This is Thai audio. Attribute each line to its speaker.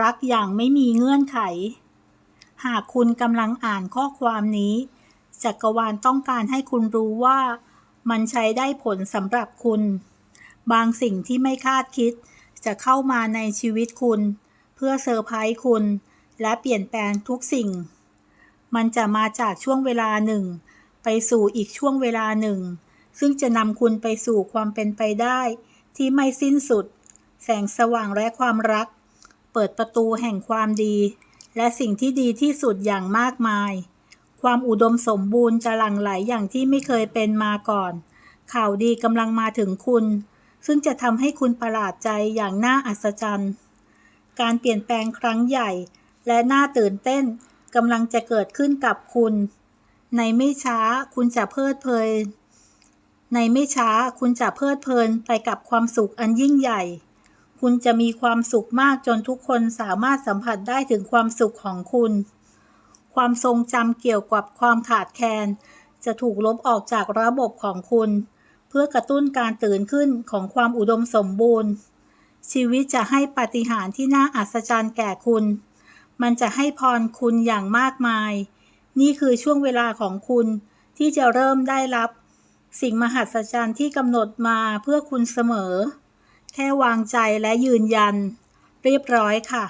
Speaker 1: รักอย่างไม่มีเงื่อนไข หากคุณกำลังอ่านข้อความนี้ จักรวาลต้องการให้คุณรู้ว่ามันใช้ได้ผลสำหรับคุณ บางสิ่งที่ไม่คาดคิด จะเข้ามาในชีวิตคุณ เพื่อเซอร์ไพรส์คุณ และเปลี่ยนแปลงทุกสิ่ง มันจะมาจากช่วงเวลาหนึ่ง ไปสู่อีกช่วงเวลาหนึ่ง ซึ่งจะนำคุณไปสู่ความเป็นไปได้ ที่ไม่สิ้นสุด แสงสว่างและความรัก เปิดประตูแห่งความดี และสิ่งที่ดีที่สุดอย่างมากมาย ความอุดมสมบูรณ์จะหลั่งไหลอย่างที่ไม่เคยเป็นมาก่อน ข่าวดีกำลังมาถึงคุณ ซึ่งจะทำให้คุณประหลาดใจอย่างน่าอัศจรรย์ การเปลี่ยนแปลงครั้งใหญ่ และน่าตื่นเต้นกำลังจะเกิดขึ้นกับคุณ ในไม่ช้าคุณจะเพลิดเพลินในไม่ช้าคุณจะเพลิดเพลินไปกับความสุขอันยิ่งใหญ่ คุณจะมีความสุขมากจนทุกคนสามารถสัมผัสได้ถึงความสุขของคุณ ความทรงจำเกี่ยวกับความขาดแคลนจะถูกลบออกจากระบบของคุณ เพื่อกระตุ้นการตื่นขึ้นของความอุดมสมบูรณ์ ชีวิตจะให้ปาฏิหาริย์ที่น่าอัศจรรย์แก่คุณ มันจะให้พรคุณอย่างมากมาย นี่คือช่วงเวลาของคุณที่จะเริ่มได้รับ สิ่งมหัศจรรย์ที่กำหนดมาเพื่อคุณเสมอ แค่วางใจและยืนยัน เรียบร้อยค่ะ